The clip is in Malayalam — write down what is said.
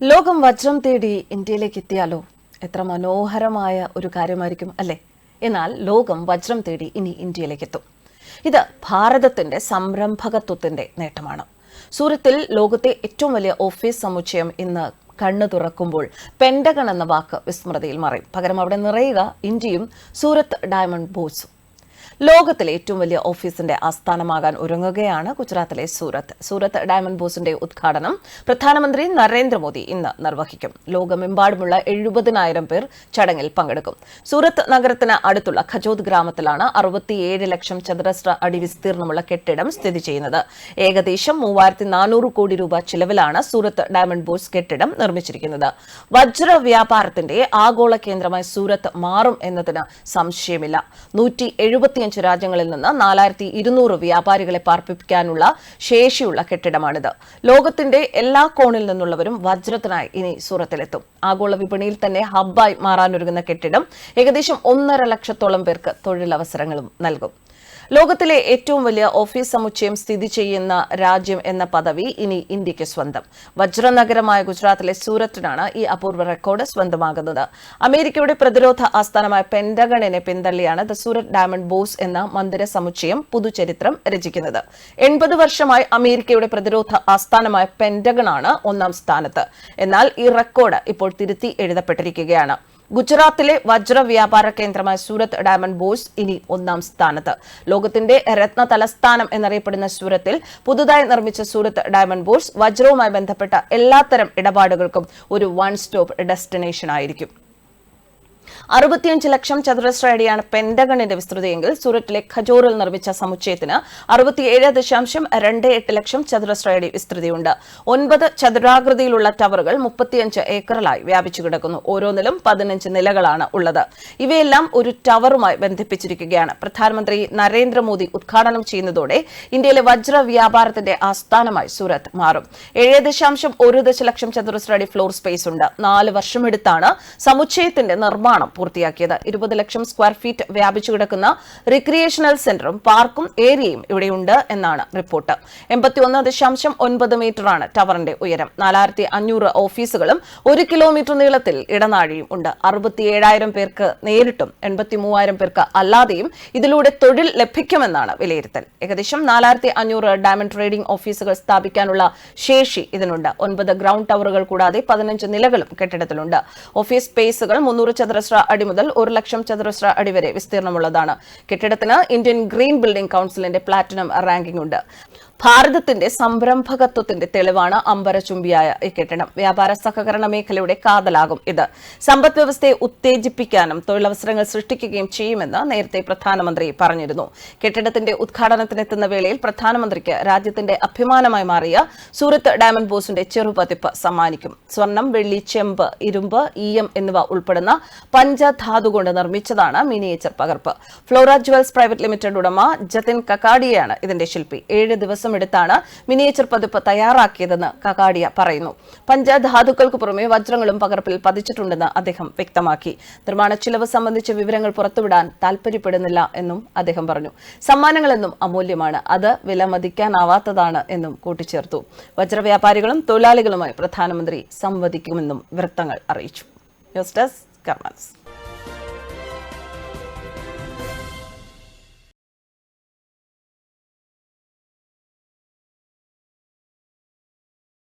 ലോകം വജ്രം തേടി ഇന്ത്യയിലേക്ക് എത്തിയാലോ? എത്ര മനോഹരമായ ഒരു കാര്യമായിരിക്കും അല്ലേ? എന്നാൽ ലോകം വജ്രം തേടി ഇനി ഇന്ത്യയിലേക്ക് എത്തും. ഇത് ഭാരതത്തിന്റെ സംരംഭകത്വത്തിന്റെ നേട്ടമാണ്. സൂറത്തിൽ ലോകത്തെ ഏറ്റവും വലിയ ഓഫീസ് സമുച്ചയം ഇന്ന് കണ്ണു തുറക്കുമ്പോൾ പെൻഡഗൺ എന്ന വാക്ക് വിസ്മൃതിയിൽ മറയും പകരം അവിടെ നിറയുക ഇന്ത്യയും സൂറത്ത് ഡയമണ്ട് ബോസും ലോകത്തിലെ ഏറ്റവും വലിയ ഓഫീസിന്റെ ആസ്ഥാനമാകാൻ ഒരുങ്ങുകയാണ് ഗുജറാത്തിലെ സൂറത്ത്. സൂറത്ത് ഡയമണ്ട് ബോസിന്റെ ഉദ്ഘാടനം പ്രധാനമന്ത്രി നരേന്ദ്രമോദി ഇന്ന് നിർവഹിക്കും. ലോകമെമ്പാടുമുള്ള എഴുപതിനായിരം പേർ ചടങ്ങിൽ പങ്കെടുക്കും. സൂറത്ത് നഗരത്തിന് അടുത്തുള്ള ഖജോദ് ഗ്രാമത്തിലാണ് അറുപത്തിയേഴ് ലക്ഷം ചതുരശ്ര അടി വിസ്തീർണമുള്ള കെട്ടിടം സ്ഥിതി ചെയ്യുന്നത്. ഏകദേശം മൂവായിരത്തി നാനൂറ് കോടി രൂപ ചിലവിലാണ് സൂറത്ത് ഡയമണ്ട് ബോസ് കെട്ടിടം നിർമ്മിച്ചിരിക്കുന്നത്. വജ്ര വ്യാപാരത്തിന്റെ ആഗോള കേന്ദ്രമായി സൂറത്ത് മാറും എന്നതിന് സംശയമില്ല. നൂറ്റി എഴുപത്തിയഞ്ച് രാജ്യങ്ങളിൽ നിന്ന് നാലായിരത്തി ഇരുന്നൂറ് വ്യാപാരികളെ പാർപ്പിക്കാനുള്ള ശേഷിയുള്ള കെട്ടിടമാണിത്. ലോകത്തിന്റെ എല്ലാ കോണിൽ നിന്നുള്ളവരും വജ്രത്തിനായി ഇനി സൂറത്തിലെത്തും. ആഗോള വിപണിയിൽ തന്നെ ഹബ്ബായി മാറാനൊരുങ്ങുന്ന കെട്ടിടം ഏകദേശം ഒന്നര ലക്ഷത്തോളം പേർക്ക് തൊഴിലവസരങ്ങളും നൽകും. ലോകത്തിലെ ഏറ്റവും വലിയ ഓഫീസ് സമുച്ചയം സ്ഥിതി ചെയ്യുന്ന രാജ്യം എന്ന പദവി ഇനി ഇന്ത്യയ്ക്ക് സ്വന്തം. വജ്രനഗരമായ ഗുജറാത്തിലെ സൂറത്തിനാണ് ഈ അപൂർവ റെക്കോർഡ് സ്വന്തമാകുന്നത്. അമേരിക്കയുടെ പ്രതിരോധ ആസ്ഥാനമായ പെന്റഗണിനെ പിന്തള്ളിയാണ് ദ സൂറത്ത് ഡയമണ്ട് ബോസ് എന്ന മന്ദിര സമുച്ചയം പുതുചരിത്രം രചിക്കുന്നത്. എൺപത് വർഷമായി അമേരിക്കയുടെ പ്രതിരോധ ആസ്ഥാനമായ പെന്റഗണാണ് ഒന്നാം സ്ഥാനത്ത്. എന്നാൽ ഈ റെക്കോർഡ് ഇപ്പോൾ തിരുത്തി എഴുതപ്പെട്ടിരിക്കുകയാണ്. ഗുജറാത്തിലെ വജ്ര വ്യാപാര കേന്ദ്രമായ സൂരത്ത് ഡയമണ്ട് ബോഴ്സ് ഇനി ഒന്നാം സ്ഥാനത്ത്. ലോകത്തിന്റെ രത്ന തലസ്ഥാനം എന്നറിയപ്പെടുന്ന സൂരത്തിൽ പുതുതായി നിർമ്മിച്ച സൂരത്ത് ഡയമണ്ട് ബോഴ്സ് വജ്രവുമായി ബന്ധപ്പെട്ട എല്ലാത്തരം ഇടപാടുകൾക്കും ഒരു വൺ സ്റ്റോപ്പ് ഡെസ്റ്റിനേഷൻ ആയിരിക്കും അറുപത്തിയഞ്ച് ലക്ഷം ചതുരശ്ര അടിയാണ് പെന്റഗണിന്റെ വിസ്തൃതിയെങ്കിൽ സൂറത്തിലെ ഖജോറിൽ നിർമ്മിച്ച സമുച്ചയത്തിന് അറുപത്തിയേഴ് ദശാംശം രണ്ട് എട്ട് ലക്ഷം ചതുരശ്ര അടി വിസ്തൃതിയുണ്ട്. ഒൻപത് ചതുരാകൃതിയിലുള്ള ടവറുകൾ മുപ്പത്തിയഞ്ച് ഏക്കറിലായി വ്യാപിച്ചു കിടക്കുന്നു. ഓരോന്നിലും പതിനഞ്ച് നിലകളാണ് ഉള്ളത്. ഇവയെല്ലാം ഒരു ടവറുമായി ബന്ധിപ്പിച്ചിരിക്കുകയാണ്. പ്രധാനമന്ത്രി നരേന്ദ്രമോദി ഉദ്ഘാടനം ചെയ്യുന്നതോടെ ഇന്ത്യയിലെ വജ്ര വ്യാപാരത്തിന്റെ ആസ്ഥാനമായി സൂറത്ത് മാറും. ഏഴ് ദശാംശം ഒരു ദശലക്ഷം ചതുരശ്ര അടി ഫ്ലോർ സ്പേസ് ഉണ്ട്. നാല് വർഷമെടുത്താണ് സമുച്ചയത്തിന്റെ നിർമ്മാണം പൂർത്തിയാക്കിയത്. ഇരുപത് ലക്ഷം സ്ക്വയർ ഫീറ്റ് വ്യാപിച്ചു കിടക്കുന്ന റിക്രിയേഷണൽ സെന്ററും പാർക്കും ഏരിയയും ഇവിടെയുണ്ട് എന്നാണ് റിപ്പോർട്ട്. എൺപത്തിയൊന്ന് ദശാംശം ഒൻപത് മീറ്ററാണ് ടവറിന്റെ ഉയരം. നാലായിരത്തി അഞ്ഞൂറ് ഓഫീസുകളും ഒരു കിലോമീറ്റർ നീളത്തിൽ ഇടനാഴിയും ഉണ്ട്. അറുപത്തിയേഴായിരം പേർക്ക് നേരിട്ടും എൺപത്തി മൂവായിരം പേർക്ക് അല്ലാതെയും ഇതിലൂടെ തൊഴിൽ ലഭിക്കുമെന്നാണ് വിലയിരുത്തൽ. ഏകദേശം നാലായിരത്തി അഞ്ഞൂറ് ഡയമണ്ട് ട്രേഡിംഗ് ഓഫീസുകൾ സ്ഥാപിക്കാനുള്ള ശേഷി ഇതിനുണ്ട്. ഒൻപത് ഗ്രൗണ്ട് ടവറുകൾ കൂടാതെ പതിനഞ്ച് നിലകളും കെട്ടിടത്തിലുണ്ട്. ഓഫീസ് സ്പേസുകൾ മുന്നൂറ് ചതുരശ്ര അടി മുതൽ ഒരു ലക്ഷം ചതുരശ്ര അടി വരെ വിസ്തീർണമുള്ളതാണ്. കെട്ടിടത്തിന് ഇന്ത്യൻ ഗ്രീൻ ബിൽഡിംഗ് കൌൺസിലിന്റെ പ്ലാറ്റിനം റാങ്കിംഗ് ഉണ്ട്. ഭാരതത്തിന്റെ സംരംഭകത്വത്തിന്റെ തെളിവാണ് അമ്പരചുംബിയായ ഈ കെട്ടിടം. വ്യാപാര സഹകരണ മേഖലയുടെ കാതലാകും ഇത്. സമ്പദ് വ്യവസ്ഥയെ ഉത്തേജിപ്പിക്കാനും തൊഴിലവസരങ്ങൾ സൃഷ്ടിക്കുകയും ചെയ്യുമെന്ന് നേരത്തെ പ്രധാനമന്ത്രി പറഞ്ഞിരുന്നു. കെട്ടിടത്തിന്റെ ഉദ്ഘാടനത്തിനെത്തുന്ന വേളയിൽ പ്രധാനമന്ത്രിക്ക് രാജ്യത്തിന്റെ അഭിമാനമായി മാറിയ സൂറത്ത് ഡയമണ്ട് ബോസിന്റെ ചെറുപതിപ്പ് സമ്മാനിക്കും. സ്വർണം വെള്ളി ചെമ്പ് ഇരുമ്പ് ഈയം എന്നിവ ഉൾപ്പെടുന്ന പഞ്ചധാതു കൊണ്ട് നിർമ്മിച്ചതാണ് മിനിയേച്ചർ പകർപ്പ്. ഫ്ലോറ ജുവൽസ് പ്രൈവറ്റ് ലിമിറ്റഡ് ഉടമ ജതിൻ കക്കാഡിയാണ് ഇതിന്റെ ശില്പി. ഏഴ് ദിവസം എടുത്താണ് മിനിയേച്ചർ പതിപ്പ് തയ്യാറാക്കിയതെന്ന് കകാടിയ പറയുന്നു. പഞ്ചധാതുക്കൾക്ക് പുറമെ വജ്രങ്ങളും പകർപ്പിൽ പതിച്ചിട്ടുണ്ടെന്ന് അദ്ദേഹം വ്യക്തമാക്കി. നിർമ്മാണ ചിലവ് സംബന്ധിച്ച വിവരങ്ങൾ പുറത്തുവിടാൻ താൽപര്യപ്പെടുന്നില്ല എന്നും അദ്ദേഹം പറഞ്ഞു. സമ്മാനങ്ങളെന്നും അമൂല്യമാണ്. അത് വിലമതിക്കാനാവാത്തതാണ് എന്നും കൂട്ടിച്ചേർത്തു. വജ്രവ്യാപാരികളും തൊഴിലാളികളുമായി പ്രധാനമന്ത്രി സംവദിക്കുമെന്നും വൃത്തങ്ങൾ അറിയിച്ചു. News desk കർമാൻസ്